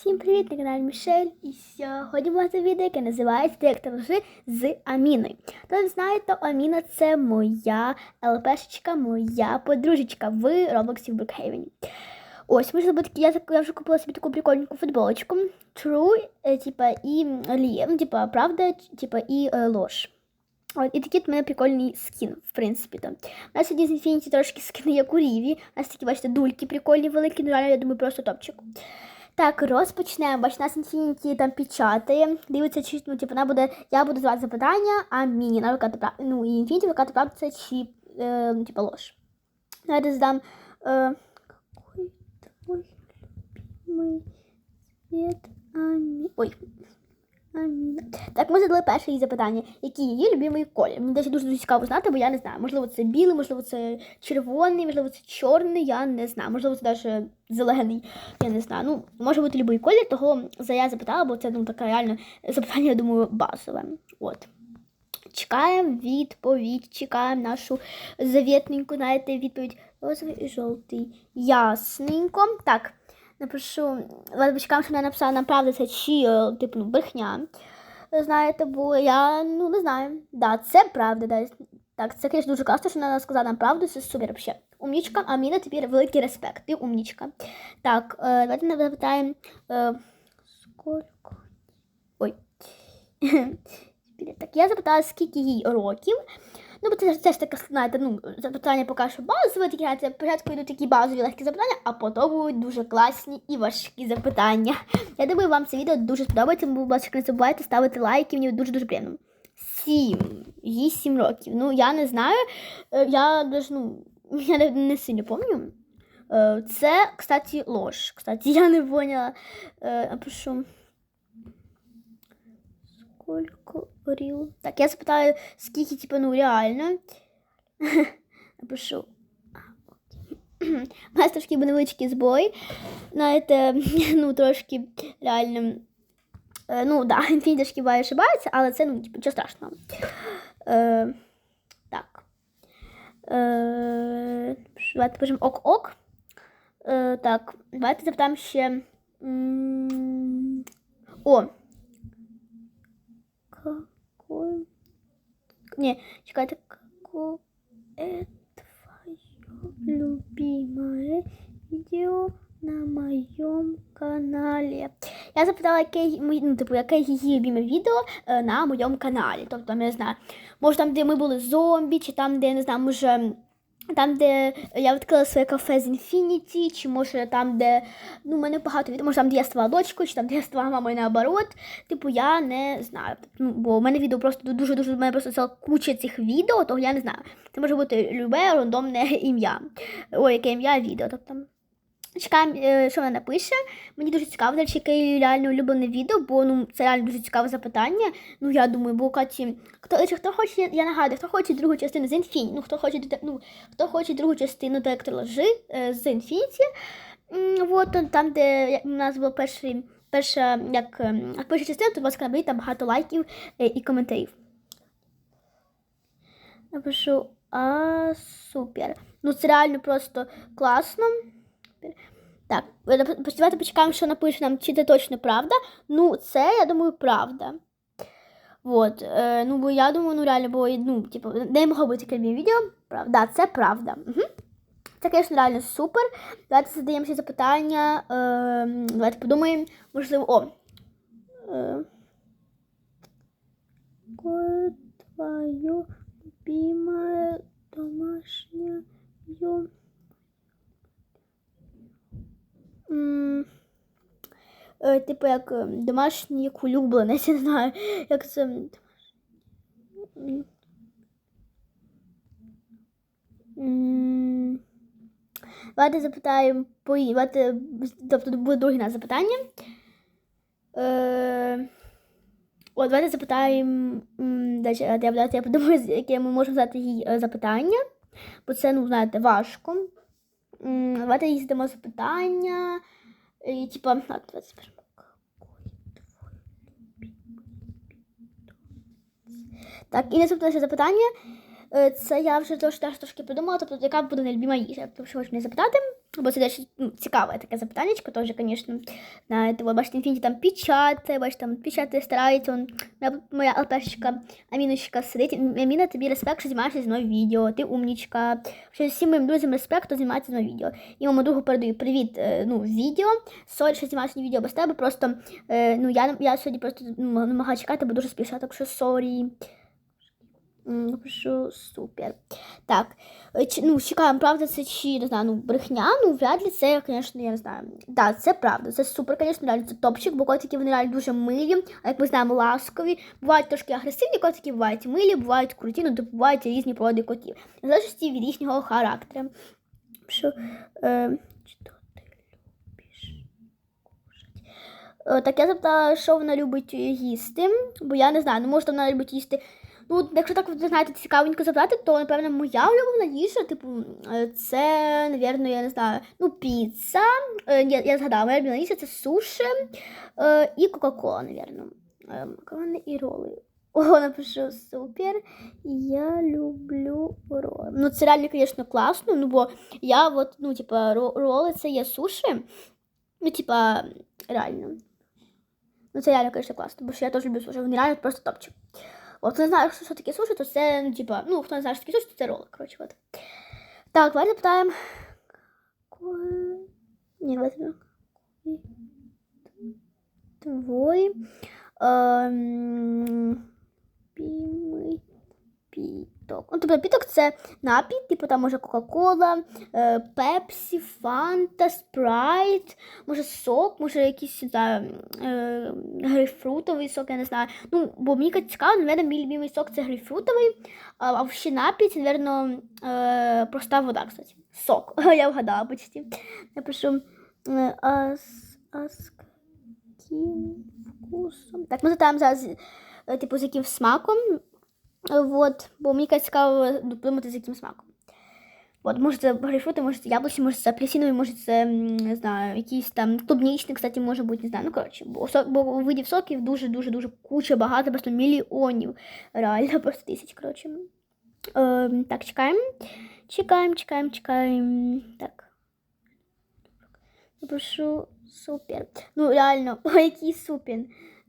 Всім привіт на каналі Мішель. І сьогодні буде відео, яке називається Директор лжи з Аміною. Хто не знає, то Аміна це моя ЛПшечка, моя подружечка в Роблоксі в Брукхейвені. Ось, ми забути, я, я вже купила собі таку прикольненьку футболочку. True, е, типа, і ну, типа, правда, типа, і е, ложь. От, і такий от мене прикольний скін, в принципі. У нас сьогодні з Infinity трошки скини, як у Ріві. У нас такі, бачите, дульки прикольні, великі, ну реально, я думаю, просто топчик. Так, розпочнемо. Бач, нас Інфініті там печатає. Дивиться, чи ну, типу, вона буде. Я буду задавати запитання, а міні на викати прав... Ну, і Інфініті викати правду це чи е, ну, типу, лож. Давайте задам. Е. Ой. Аміна. Так, ми задали перше її запитання. Який її любимий колір? Мені дуже дуже цікаво знати, бо я не знаю. Можливо, це білий, можливо, це червоний, можливо, це чорний, я не знаю. Можливо, це навіть зелений. Я не знаю. Ну, може бути будь-який колір, того за я запитала, бо це ну, таке реально запитання, я думаю, базове. От. Чекаємо відповідь, чекаємо нашу завітненьку, знаєте, відповідь розовий і жовтий. Ясненько. Так, напишу, почекаємо, що вона написала нам правда це чи, е, типу, ну, брехня. Знаєте, бо я ну не знаю. Да, це правда. Да. Так, це, звісно, дуже класно, що вона сказала нам правду, це супер взагалі. Умнічка, Аміна, тобі великий респект. Ти умнічка. Так, е, давайте ми запитаємо. Е, сколько? Ой. так, я запитала, скільки їй років. Ну, бо це, це ж таке, знаєте, ну, запитання поки що базове, такі, знаєте, спочатку йдуть такі базові легкі запитання, а потім будуть дуже класні і важкі запитання. Я думаю, вам це відео дуже сподобається, тому, будь ласка, не забувайте ставити лайки, мені дуже-дуже приємно. Сім. Їй сім років. Ну, я не знаю. Е, Я даже, ну, я не, сильно пам'ятаю. Е, Це, кстати, ложь. Кстати, я не поняла. Е, Напишу. Сколько рил? Так, я запитаю, скільки, типу, ну, реально. Напишу. У нас трошки був невеличкий збой. Знаєте, ну, трошки реально. Е, Ну, да, Infinity буває ошибається, але це, ну, типу, нічого страшного. Е, так. Е, давайте пишемо ок-ок. Так, давайте запитаємо ще. О. Какой? Не, чекайте, какое твое любимое видео на моем каналі? Я запитала, яке, ну, типу, яке її любиме відео е, на моєму каналі. Тобто, я не знаю, може там, де ми були зомбі, чи там, де, я не знаю, може. Там, де я відкрила своє кафе з Infinity, чи може там, де ну, мене багато відео, може там, де я ставала дочкою, чи там, де я ставала мамою наоборот. Типу, я не знаю. Ну, бо в мене відео просто дуже-дуже, в мене просто ціла куча цих відео, того я не знаю. Це може бути любе рандомне ім'я. Ой, яке ім'я відео. Тобто. Чекаємо, е, що вона напише. Мені дуже цікаво, речі, яке її реально улюблене відео, бо ну, це реально дуже цікаве запитання. Ну, я думаю, бо Каті, хто, чи хто хоче, я нагадую, хто хоче другу частину з Infinity, ну, хто хоче, ну, хто хоче другу частину детектор лжи е, з м, вот, там, де я- у нас була перший, перша, як, ем, перша частина, то, будь ласка, наберіть там багато лайків е, і коментарів. Напишу, а, супер. Ну, це реально просто класно. Так, давайте почекаємо, що напише нам, чи це точно правда. Ну, це, я думаю, правда. Вот, е, ну, бо я думаю, ну реально, бо, ну, типу, не могло бути любимі відео. Правда, це правда. Угу. Це, звісно, реально супер. Давайте задаємо ще запитання. Е, давайте подумаємо, можливо, о. Е, Какое твое любимое домашнее М, е, Типу, як е, домашній як улюбленець, я не знаю, як це. Давайте запитаємо давайте, тобто буде друге нас запитання. Е, О, давайте запитаємо. е, я, подумаю, яке ми можемо задати їй е, запитання. Бо це, ну, знаєте, важко. Давайте їй задамо запитання. І, типа, а, давайте. Так, і наступне запитання. Е, Це я вже трошки, трошки придумала, тобто яка буде найлюбіма їжа. Тобто, що хочеш мене запитати? Бо це дуже ну, цікаве таке запитання, теж, звісно. Знаєте, ви бачите, Інфініті там печатає, бачите, там печатає, старається. Он, моя, ЛПшечка, Аміночка сидить. Аміна, тобі респект, що знімаєшся зі мною відео, ти умнічка. Що всім моїм друзям респект, хто знімається зі мною відео. І моєму другу передаю привіт, е, ну, відео. Сорі, що знімаюся відео без тебе, просто, е, ну, я, я сьогодні просто ну, намагаю чекати, бо дуже спіша, так що сорі. Напишу супер. Так, е, ну, чекаємо, правда, це чи не знаю, ну, брехня, ну, вряд ли це, звісно, я не знаю. Да, це правда, це супер, звісно, реально це топчик, бо котики вони реально дуже милі, а як ми знаємо, ласкові. Бувають трошки агресивні котики, бувають милі, бувають круті, ну, тобто бувають різні породи котів. В залежності від їхнього характеру. Що, е, що ти любиш кушать? Е, Так я запитала, що вона любить їсти, бо я не знаю, ну може вона любить їсти. Ну, якщо так ви знаєте, цікавенько запитати, то напевно моя улюблена їжа, типу, е, це, напевно, я не знаю, ну, піца. Е, Я, я згадала, моя улюблена їжа це суші е, і Кока-Кола, напевно. Макарони і роли. О, напишу супер. Я люблю роли. Ну, це реально, звісно, класно, ну бо я от, ну, типа, ро- роли це є суші. Ну, типа, реально. Ну, це реально, звісно, класно, бо що я теж люблю суші. Вони реально просто топчик. От не знаю, що, що таке суші, то це, ну, типа, ну, хто не знає, що таке суші, то це роли, коротше, от. Так, давайте запитаємо. Какой- Ні, давайте. Твой ем, любимий Напіток. Ну, тобто напіток це напій, типу там може Кока-Кола, е, Пепсі, Фанта, Спрайт, може сок, може якийсь знаю, е, грейпфрутовий сок, я не знаю. Ну, бо мені цікаво, напевно, мій любимий сок це грейпфрутовий, а, ще напій це, напевно, е, проста вода, кстати. Сок. Я вгадала почти. Напишу е, ас, ас, яким вкусом. Так, ми запитаємо зараз, типу, з яким смаком. Вот, бо мені кажуть, цікаво думати, з яким смаком. От, може це грейпфрути, може це яблучні, може це апельсиновий, може це, не знаю, якийсь там клубнічний, кстати, може бути, не знаю. Ну, коротше, бо, сок, бо видів соків дуже-дуже-дуже куча, багато, просто мільйонів. Реально, просто тисяч, коротше. Е, так, чекаємо. Чекаємо, чекаємо, чекаємо. Так. Прошу, супер. Ну, реально, який супер.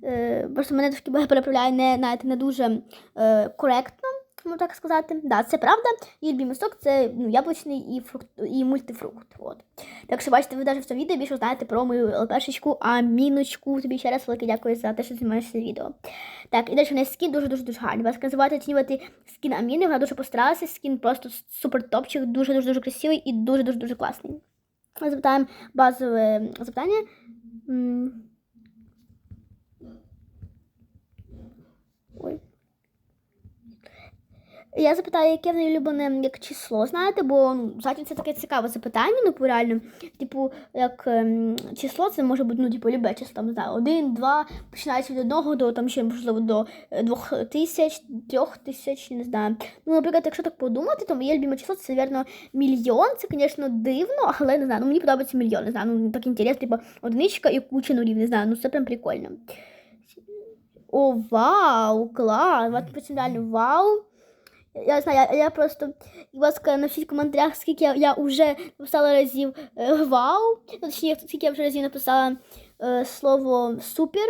Е, просто мене трошки переправляє не, знаєте, не дуже е, коректно, можна так сказати. Да, це правда. І любимий сок це ну, яблучний і, фрукт, і мультифрукт. От. Так що бачите, ви навіть в цьому відео більше знаєте про мою ЛПшечку Аміночку. Тобі ще раз велике дякую за те, що знімаєш це відео. Так, і далі в неї скін дуже-дуже дуже гарний. Вас називати оцінювати скін Аміни, вона дуже постаралася, скін просто супер топчик, дуже-дуже дуже красивий і дуже-дуже дуже класний. Запитаємо базове запитання. Ой. Я запитаю, яке в неї улюблене як число, знаєте, бо ну, взагалі це таке цікаве запитання, ну, бо реально, типу, як ем, число, це може бути, ну, типу, любе число, там, не знаю, один, два, починається від одного до, там, ще, можливо, до е, двох тисяч, трьох тисяч, не знаю. Ну, наприклад, якщо так подумати, то моє любиме число, це, мабуть, мільйон, це, звісно, дивно, але, не знаю, ну, мені подобається мільйон, не знаю, ну, так інтересно, типу, одиничка і куча нулів, не знаю, ну, це прям прикольно. О, вау, клас, вот прям реально вау. Я знаю, я, я просто, будь ласка, напишіть в коментарях, скільки я, я вже написала разів е, вау. Ну, Точніше, скільки я вже разів написала е, слово супер.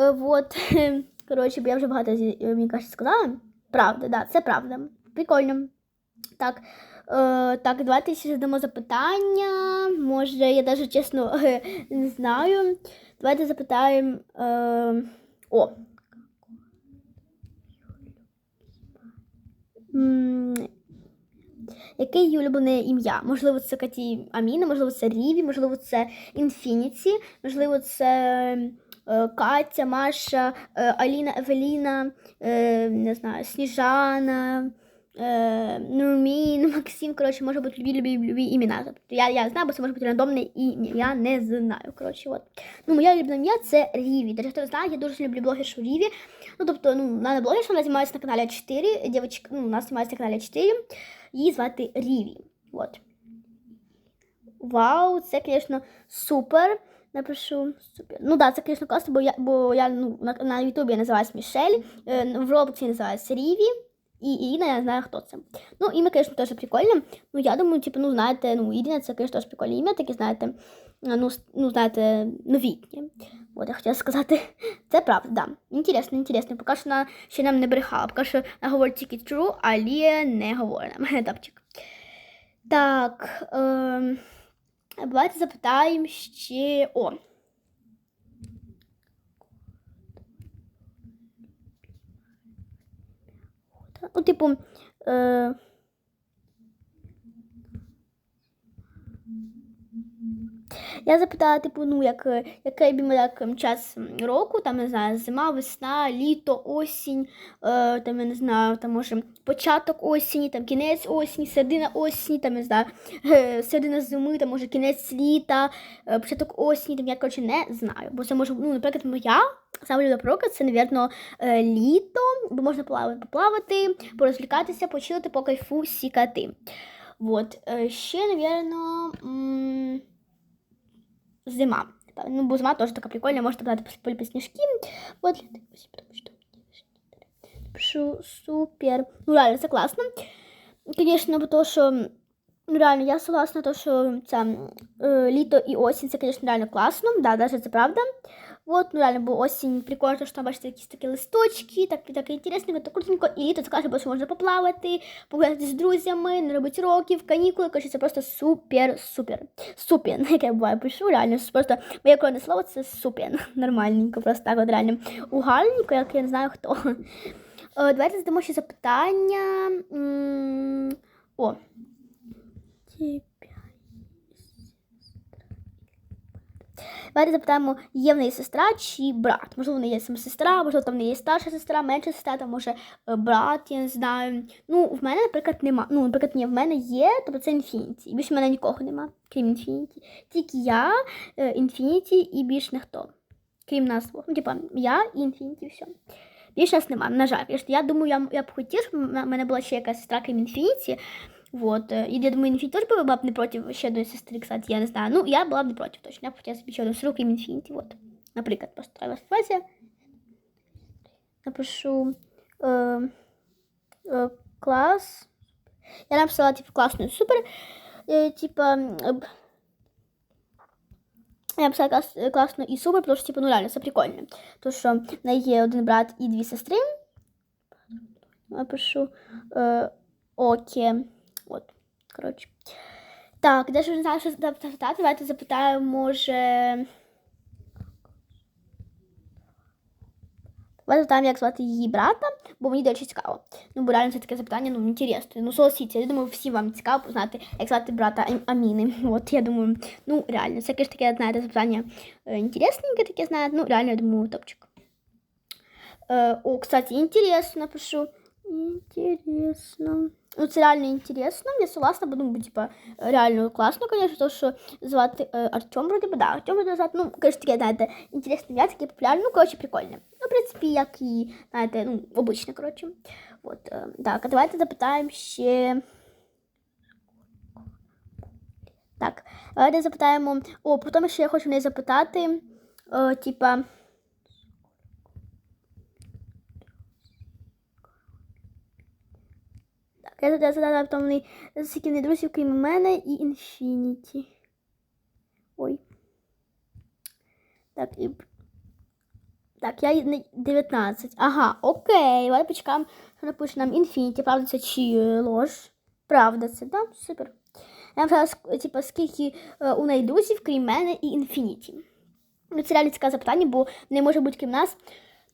Е, вот. Коротше, бо я вже багато разів, е, мені кажуть, сказала. Правда, да, це правда. Прикольно. Так, е, так, давайте ще задамо запитання. Може, я навіть чесно не знаю. Давайте запитаємо. Е, о. Яке її улюблене ім'я? Можливо, це Каті Аміна, можливо, це Ріві, можливо, це Інфініті, можливо, це е, Катя, Маша, е, Аліна, Евеліна, е, не знаю, Сніжана, е, Нурмін, Максим. Коротше, може бути любі, любі, любі імена. Тобто я, я знаю, бо це може бути рандомне ім'я. Я не знаю. Коротше, от. Ну, моя улюблена ім'я це Ріві. Даже хто не я дуже люблю блогершу Ріві. Ну, тобто, ну, вона блогерша, вона знімається на каналі 4. Дівчинка, ну, вона знімається на каналі 4. Її звати Ріві. От. Вау, це, звісно, супер. Напишу супер. Ну да, це, звісно, класно, бо я, бо я ну, на, на Ютубі я називаюсь Мішель, е, в Роблоксі я називаюсь Ріві. І Ірина, я знаю, хто це. Ну, ім'я, звісно, теж прикольне. Ну, я думаю, типу, ну, знаєте, ну, Ірина, це, звісно, теж прикольне ім'я, таке, знаєте, ну, ну, знаєте, новітнє. От я хотіла сказати. Це правда, да. Інтересно, інтересно. Поки що вона ще нам не брехала, поки що вона говорить тільки true, але не говорить нам. Так. Е, давайте запитаємо ще. О. Ну, типу. Е, Я запитала, типу, ну, як, е, який би як час року, там, не знаю, зима, весна, літо, осінь, е, там, я не знаю, там, може, початок осені, там, кінець осені, середина осені, там, не знаю, е, середина зими, там, може, кінець літа, е, початок осені, там, я, коротше, не знаю. Бо це може, ну, наприклад, моя саме люблена порока, це, напевно, е, літо, бо можна плавати, поплавати, порозвлікатися, почилити, по кайфу сікати. Вот. Е, ще, напевно, м, зима. Ну, бо зима тоже такая прикольная, можно тогда полепить снежки. Вот, пишу супер. Ну, реально, це классно. Конечно, потому что, ну, реально, я согласна, то, що це е, літо і осінь, це, звісно, реально класно, да, даже це правда. Вот, ну реально, бо осінь прикольно, що там бачите якісь такі листочки, так, так інтересненько, так крутенько, і літо це каже, бо що можна поплавати, погуляти з друзями, не робити років, канікули, коротше, це просто супер, супер, як я буває пишу, реально, просто моє коронне слово це супер, нормальненько, просто так от реально угальненько, як я не знаю хто. Е, Давайте задамо ще запитання. О. Давайте запитаємо, є в неї сестра чи брат. Можливо, в неї є сама сестра, можливо, там в неї є старша сестра, менша сестра, там може е, брат, я не знаю. Ну, в мене, наприклад, нема. Ну, наприклад, ні, в мене є, тобто це інфініті. Більше в мене нікого нема, крім інфініті. Тільки я, е, інфініті і більш ніхто. Крім нас двох. Ну, типа, я і інфініті, все. Більше нас нема, на жаль. Я думаю, я, я б хотіла, щоб в мене була ще якась сестра, крім інфініті. Вот. е, І я думаю, Інфініті теж була б не проти ще одної сестри, кстати, я не знаю. Ну, я була б не проти, точно. Я б хотіла собі ще одну сестру, крім Інфініті. Вот. Наприклад, просто треба ситуація. Напишу е, е, клас. Я написала, типу, класну супер. Е, типа, е, б- я написала клас, е, класно і супер, тому що, типу, ну реально, це прикольно. Тому що в неї є один брат і дві сестри. Напишу е, Оке. От, коротше. Так, де ж не знаю, що запитати. Давайте запитаю, може. Давайте запитаємо, як звати її брата, бо мені дуже цікаво. Ну, бо реально це таке запитання, ну, інтересне. Ну, согласіться, я думаю, всім вам цікаво познати, як звати брата Ам- Аміни. От, я думаю, ну, реально, це ж таке, знаєте, запитання е, інтересненьке таке, знаєте, ну, реально, я думаю, топчик. Е, о, кстати, интересно, напишу. Интересно. Це реально інтересно, я согласна, бо ну, типа, реально класно, конечно, то, що звати е, Артем, вроде би, да, Артем вроде звати, ну, конечно, таке, знаєте, інтересне ім'я, таке популярне, ну, коротше, прикольне. Ну, в принципі, як і, знаєте, ну, обичне, коротше. От, е, так, а давайте запитаємо ще... Так, давайте запитаємо, о, потім ще я хочу в неї запитати, е, типа, Я задав задав вони скільки друзів, крім мене і Інфініті. Ой. Так, і. Так, я 19. Ага, окей. Давай почекаємо, що напише нам Інфініті. Правда, це чи е, лож? Правда, це, да? Супер. Написала, ск- типа, скільки е, у неї друзів, крім мене і. Ну, це реально цікаве запитання, бо не може бути крім нас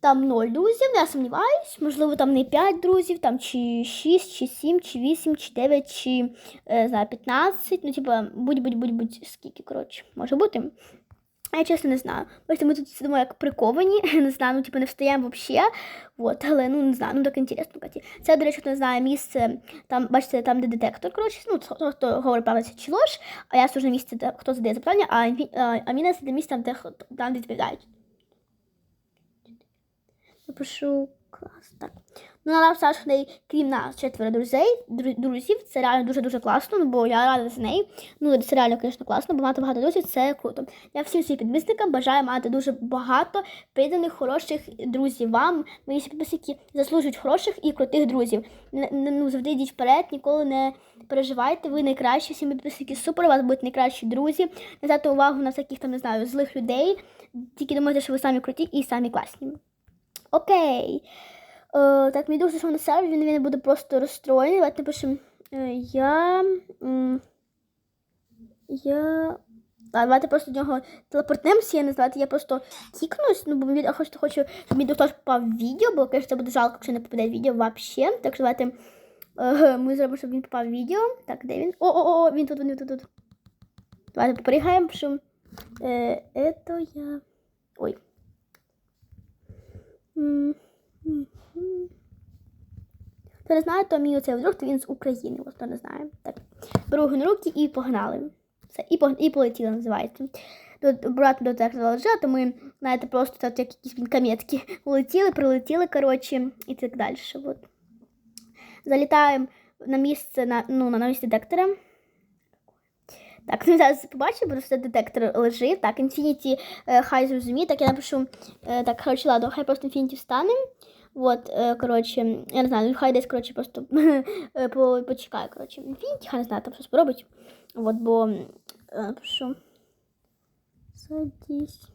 там 0 друзів, я сумніваюсь. Можливо, там не 5 друзів, там чи 6, чи 7, чи 8, чи 9, чи е, знаю, 15. Ну, типа, будь-будь-будь-будь скільки, коротше, може бути. А Я чесно не знаю. Бачите, ми тут сидимо як приковані, не знаю, ну типу не встаємо взагалі. Вот, але ну не знаю, ну так інтересно. Каті. Це, до речі, не знає місце, там, бачите, там, де детектор, коротше, ну, хто, хто говорить це чи лож, а я служу на місці, де хто задає запитання, а, а, а Міна сидить місце там, де, там, де відповідають. Напишу клас. Так. Ну, вона Саша в неї, крім нас, четверо друзей, друзів. Це реально дуже-дуже класно, бо я рада за неї. Ну, це реально, звісно, класно, бо мати багато друзів це круто. Я всім своїм підписникам бажаю мати дуже багато приданих хороших друзів. Вам, мої підписники, заслужують хороших і крутих друзів. Ну, завжди йдіть вперед, ніколи не переживайте. Ви найкращі, всі підписники супер, у вас будуть найкращі друзі. Не звертайте увагу на всяких там, не знаю, злих людей. Тільки думайте, що ви самі круті і самі класні. Окей. Е, так, мій друг зайшов на сервер, він, він буде просто розстроєний. Давайте напишемо. Е, я. я. А, давайте просто до нього телепортнемося, я не знаю, я просто кікнусь, ну, бо я хочу, хочу, щоб мій теж попав в відео, бо, звісно, це буде жалко, якщо не попаде в відео взагалі. Так що давайте е, ми зробимо, щоб він попав в відео. Так, де він? О-о-о, він тут, він тут, тут. Давайте попригаємо, що. Е, это я. Ой. Хто не знає, то мій оцей друг, він з України, ось хто не знає. Так, беру руки і погнали. Все, і, пог... і полетіли, називається. Тут брат до так заложив, то ми, знаєте, просто так, як якісь кометки улетіли, прилетіли, коротше, і так далі. От. Залітаємо на місце, на, ну, на місце детектора. Так, ну зараз побачимо, все детектор лежить. Так, Infinity е, хай зрозуміє. Так, я напишу. Е, так, коротше, ладно, хай просто Infinity встане. Вот, е, коротше, я не знаю, ну, хай десь, коротше, просто е, по- почекає, коротше. Infinity, хай не знаю, там щось поробить. Вот, бо е, напишу. Садись.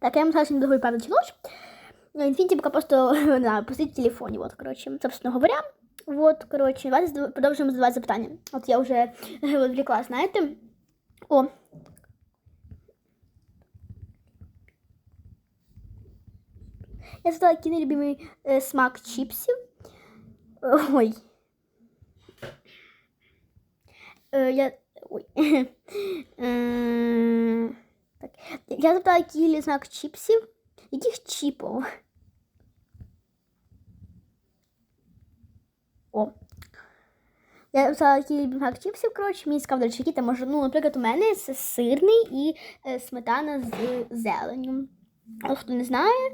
Так, я ему сразу не договорю падать ночь. Инфинити пока просто не знаю, посидить в телефоне, вот, короче, собственно говоря. Вот, короче, давайте зада- продовжуємо задавати запитання. От я вже відвлекла, знаєте. О. Я задала, який нелюбимий е, смак чіпсів. Е, Ой. Е, я... Ой. Е, так. Я запитала, який смак чіпсів. Яких чіпов? О. Я взяла який смак чіпсів, коротше, мені сказав, речі, які там може, ну, наприклад, у мене це сирний і е, сметана з зеленню. А хто не знає,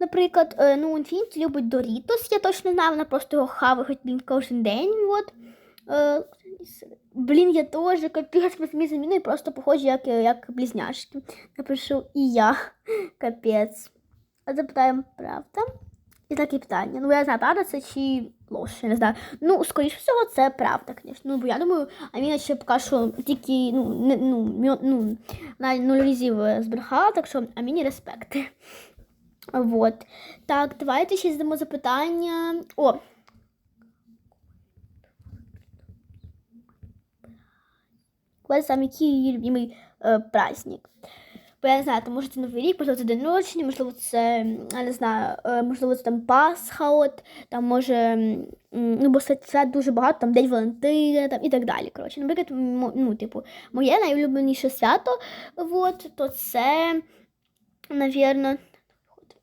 наприклад, е, ну, Infinity любить Дорітос, я точно знаю, вона просто його хаває хоч блін, кожен день. От. Е, блін, я теж капець ми самі заміною, просто похожі, як, як близняшки. Напишу і я. Капець. А запитаємо, правда? І таке питання. Ну, я знаю, правда це чи ложь, я не знаю. Ну, скоріше всього, це правда, звісно. Ну, бо я думаю, Аміна ще поки що тільки, ну, не, ну, мьо- ну, на нуль разів е, збрехала, так що Аміні респекти. Вот. Так, давайте ще здамо запитання. О! Коли саме який її любимий е, праздник? Бо я не знаю, там може це Новий рік, можливо, це день народження, можливо, це, я не знаю, е, можливо, це там Пасха, от, там може, ну, бо свят, свят дуже багато, там День Валентина там, і так далі. Коротше, наприклад, ну, типу, моє найулюбленіше свято, от, то це, навірно,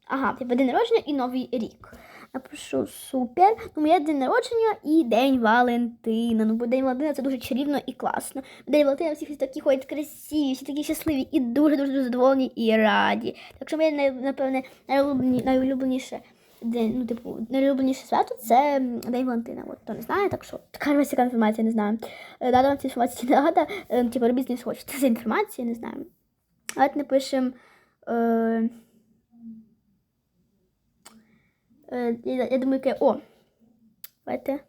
ага, типу, день народження і Новий рік. Напишу супер. Ну, моє день народження і День Валентина. Ну, бо День Валентина це дуже чарівно і класно. День Валентина всі такі ходять красиві, всі такі щасливі і дуже-дуже дуже задоволені і раді. Так що моє, напевне, найулюблені- найулюбленіше день, ну, типу, найулюбленіше свято це День Валентина. От, хто не знає, так що така ось ця інформація, не знаю. Е, Дата вам ця інформація не рада, е, типу, робіть з нею, що хочете. Це інформація, не знаю. Давайте напишемо. Е, я, я думаю, яке. О! Давайте.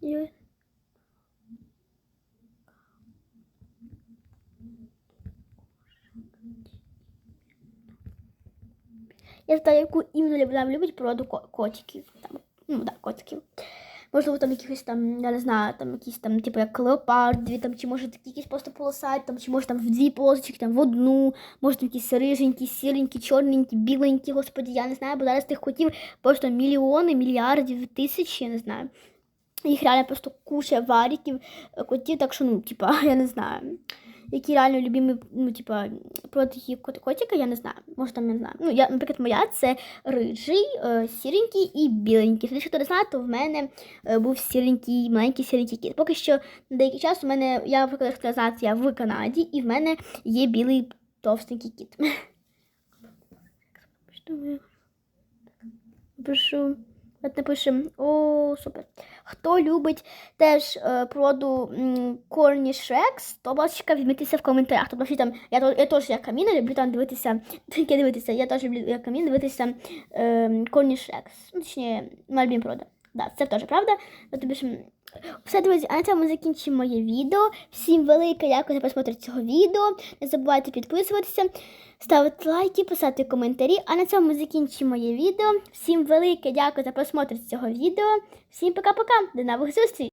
Є. Я знаю, яку іменно люб- любить породу ко- котиків. Там, ну, так, котиків. Можливо, там якихось там, я не знаю, там якісь там, типу, як леопардові, там, чи може якісь просто полосаті, там, чи може там в дві полосочки, там в одну, може там якісь риженькі, сіренькі, чорненькі, біленькі, господі, я не знаю, бо зараз тих котів просто мільйони, мільярдів, тисячі, я не знаю. Їх реально просто куча варіків, е, котів, так що, ну, типа, я не знаю. Які реально любимі, ну, типа, кот- котика, я не знаю. Може там я не знаю. Ну, я, наприклад, моя це рижий, е, сіренький і біленький. Якщо хто не знає, то в мене е, був сіренький, маленький сіренький кіт. Поки що на деякий час у мене я викладаю експлуатація в Канаді, і в мене є білий товстенький кіт. От напишемо. О, супер. Хто любить теж е, породу м, Корні Шрекс, то, будь ласка, візьмітеся в коментарях. Тобто, що там, я, то- я теж як каміна люблю там дивитися, тільки дивитися, я теж люблю як камін дивитися е, Корні Шрекс. Ну, точніше, Мальбін порода. Да, це теж правда. Тобі ж... Все, друзі, а на цьому закінчимо моє відео. Всім велике дякую за просмотр цього відео. Не забувайте підписуватися, ставити лайки, писати коментарі. А на цьому закінчимо моє відео. Всім велике дякую за просмотр цього відео. Всім пока-пока. До нових зустрічей!